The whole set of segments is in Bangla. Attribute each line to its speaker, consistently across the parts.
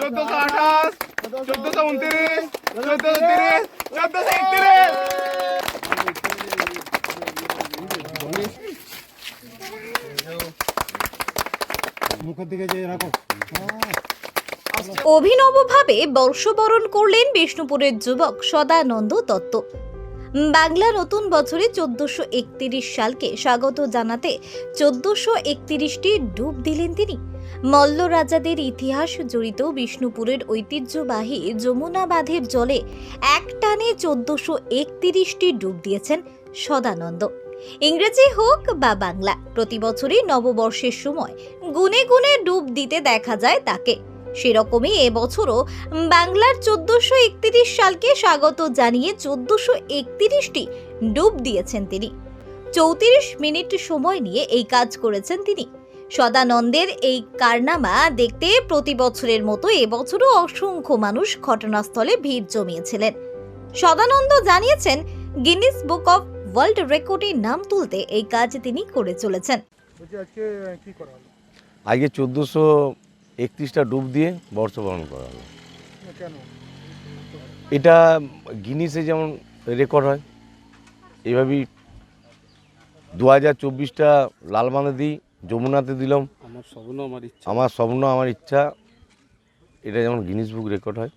Speaker 1: চোদ্দশো আঠাশ চোদ্দশো উনত্রিশ চোদ্দশো তিরিশ চোদ্দশো একত্রিশ।
Speaker 2: মুখের দিকে যে রাখো।
Speaker 3: অভিনবভাবে বর্ষবরণ করলেন বিষ্ণুপুরের যুবক সদানন্দ দত্ত। বাংলা নতুন বছরে চোদ্দশো একত্রিশ সালকে স্বাগত জানাতে চোদ্দশো একত্রিশটি ডুব দিলেন তিনি। মল্ল রাজাদের ইতিহাস জড়িত বিষ্ণুপুরের ঐতিহ্যবাহী যমুনা বাঁধের জলে এক টানে চোদ্দশো একত্রিশটি ডুব দিয়েছেন সদানন্দ। ইংরেজি হোক বা বাংলা, প্রতি বছরই নববর্ষের সময় গুনে গুনে ডুব দিতে দেখা যায় তাকে। সেরকমই এবছরও বাংলার চোদ্দশো একত্রিশ সালকে স্বাগত জানিয়ে চোদ্দশো একত্রিশটি ডুব দিয়েছেন তিনি। চৌত্রিশ মিনিট সময় নিয়ে এই কাজ করেছেন তিনি। সদানন্দের এই কারনামা দেখতে প্রতি বছরের মতো এবছরও অসংখ্য মানুষ ঘটনাস্থলে ভিড় জমিয়েছিলেন। সদানন্দ জানিয়েছেন গিনিস বুক অফ ওয়ার্ল্ড রেকর্ডে নাম তুলতে এই কাজ তিনি করে চলেছেন।
Speaker 2: আগে আজকে কি করা হলো?
Speaker 4: আজকে চোদ্দোশো একত্রিশটা ডুব দিয়ে বর্ষবরণ করা হলো। এটা গিনিসে যেমন রেকর্ড হয় এভাবেই দু হাজার চব্বিশটা লালবাঁধে দিই যমুনাতে দিলাম।
Speaker 5: আমার স্বপ্ন আমার ইচ্ছা।
Speaker 4: আমার স্বপ্ন আমার ইচ্ছা। এটা যেমন গিনিস বুক রেকর্ড হয়।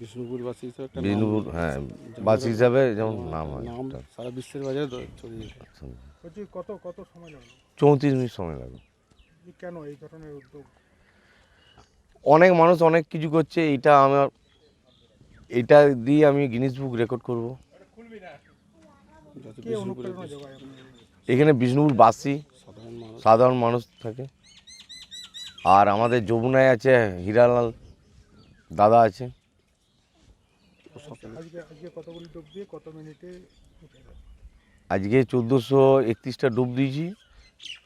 Speaker 5: বিষ্ণুপুরবাসী হিসেবে একটা নাম-
Speaker 4: বিষ্ণুপুর হ্যাঁ বাসী হিসাবে যেমন নাম হয়
Speaker 5: সারা বিশ্বের বাজারে।
Speaker 2: বলছি কত কত সময় লাগল?
Speaker 4: চৌত্রিশ মিনিট সময় লাগে
Speaker 2: এই কেন এই ধরনের উদ্যোগ?
Speaker 4: অনেক মানুষ অনেক কিছু করছে এটা আমার এটা দিয়ে আমি গিনিস বুক রেকর্ড করব। এখানে বিষ্ণুপুর বাসী
Speaker 5: সাধারণ মানুষ।
Speaker 4: থাকে। আর আমাদের যমুনায় আছে হীরালাল দাদা আছে।
Speaker 2: আজকে আজকে কতগুলি ডুব দিয়ে কত মিনিটে উঠে গেল?
Speaker 4: আজকে চোদ্দোশো একত্রিশটা ডুব দিয়েছি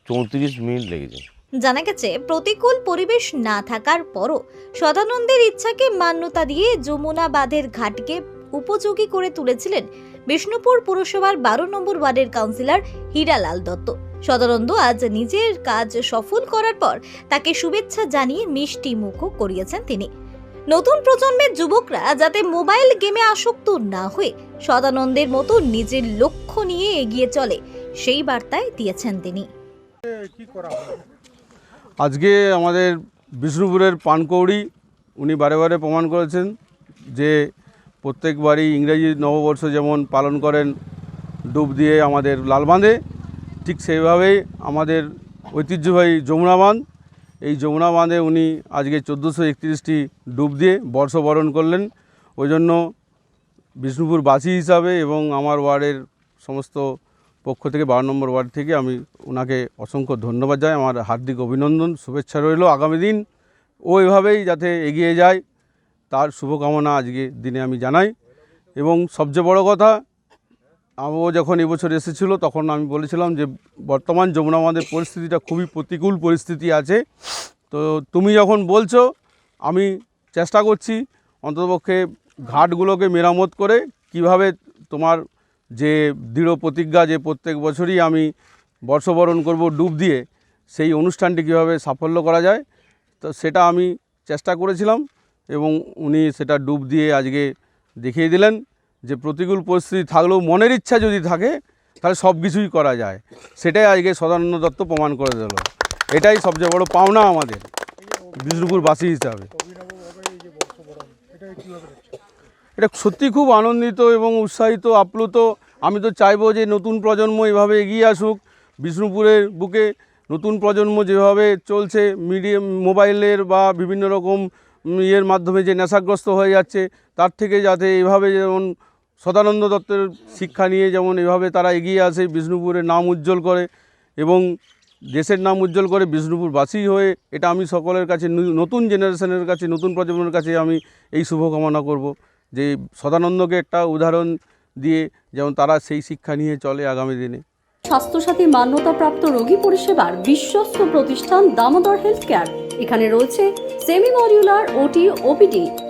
Speaker 4: চৌত্রিশ মিনিট লেগেছে।
Speaker 3: জানা গেছে প্রতিকূল পরিবেশ না থাকার পরও সদানন্দের ইচ্ছাকে মান্যতা দিয়ে যমুনা বাঁধের ঘাটকে উপযোগী করে তুলেছিলেন বিষ্ণুপুর পুরসভার বারো নম্বর ওয়ার্ডের কাউন্সিলর হীরালাল দত্ত। সদানন্দ আজ নিজের কাজ সফল করার পর তাকে শুভেচ্ছা জানিয়ে মিষ্টি মুখও করিয়েছেন তিনি। নতুন প্রজন্মের যুবকরা যাতে মোবাইল গেমে আসক্ত না হয়ে সদানন্দের মতো নিজের লক্ষ্য নিয়ে এগিয়ে চলে, সেই বার্তায় দিয়েছেন তিনি।
Speaker 5: আজকে আমাদের বিষ্ণুপুরের পানকৌড়ি, উনি বারে বারে প্রমাণ করেছেন যে প্রত্যেকবারই ইংরেজি নববর্ষ যেমন পালন করেন, ডুব দিয়ে আমাদের লালবাঁধে ঠিক সেইভাবেই আমাদের ঐতিহ্যবাহী যমুনা বাঁধ। এই যমুনা বাঁধে উনি আজকে চোদ্দোশো একত্রিশটি ডুব দিয়ে বর্ষবরণ করলেন। ওই জন্য বিষ্ণুপুরবাসী হিসাবে এবং আমার ওয়ার্ডের সমস্ত পক্ষ থেকে বারো নম্বর ওয়ার্ড থেকে আমি ওনাকে অসংখ্য ধন্যবাদ জানাই। আমার হার্দিক অভিনন্দন, শুভেচ্ছা রইল আগামী দিন। ও এভাবেই যাতে এগিয়ে যায়, তার শুভকামনা আজকে দিনে আমি জানাই। এবং সবচেয়ে বড় কথা ও যখন এবছর এসেছিল, তখন আমি বলেছিলাম যে, বর্তমান যমুনা আমাদের পরিস্থিতিটা খুবই প্রতিকূল পরিস্থিতি আছে। তো তুমি যখন বলছো, আমি চেষ্টা করছি অন্ততপক্ষে ঘাটগুলোকে মেরামত করে কীভাবে তোমার যে দৃঢ় প্রতিজ্ঞা যে প্রত্যেক বছরই আমি বর্ষবরণ করব ডুব দিয়ে, সেই অনুষ্ঠানটি কীভাবে সাফল্য করা যায়, তো সেটা আমি চেষ্টা করেছিলাম এবং উনি সেটা ডুব দিয়ে আজকে দেখিয়ে দিলেন। যে প্রতিকূল পরিস্থিতি থাকলেও মনের ইচ্ছা যদি থাকে, তাহলে সব কিছুই করা যায়। সেটাই আজকে সদানন্দ দত্ত প্রমাণ করে দিল। এটাই সবচেয়ে বড় পাওনা আমাদের, বিষ্ণুপুরবাসী হিসাবে।
Speaker 2: এটা
Speaker 5: সত্যি খুব আনন্দিত এবং উৎসাহিত, আপ্লুত। আমি তো চাইব যে নতুন প্রজন্ম এভাবে এগিয়ে আসুক। বিষ্ণুপুরের বুকে নতুন প্রজন্ম যেভাবে চলছে, মিডিয়াম, মোবাইলের বা বিভিন্ন রকম ইয়ের মাধ্যমে যে নেশাগ্রস্ত হয়ে যাচ্ছে, তার থেকে যাতে এভাবে যেমন সদানন্দ দত্তের শিক্ষা নিয়ে যেমন এভাবে তারা এগিয়ে আসে বিষ্ণুপুরের নাম উজ্জ্বল করে এবং দেশের নাম উজ্জ্বল করে বিষ্ণুপুরবাসী হয়ে, এটা আমি সকলের কাছে নতুন জেনারেশনের কাছে, নতুন প্রজন্মের কাছে আমি এই শুভকামনা করব যে সদানন্দকে একটা উদাহরণ দিয়ে যেমন তারা সেই শিক্ষা নিয়ে চলে আগামী দিনে।
Speaker 6: স্বাস্থ্যসাথী মান্যতাপ্রাপ্ত রোগী পরিষেবার বিশ্বস্ত প্রতিষ্ঠান দামোদর হেলথ কেয়ার। এখানে রয়েছে semi modular OT OPD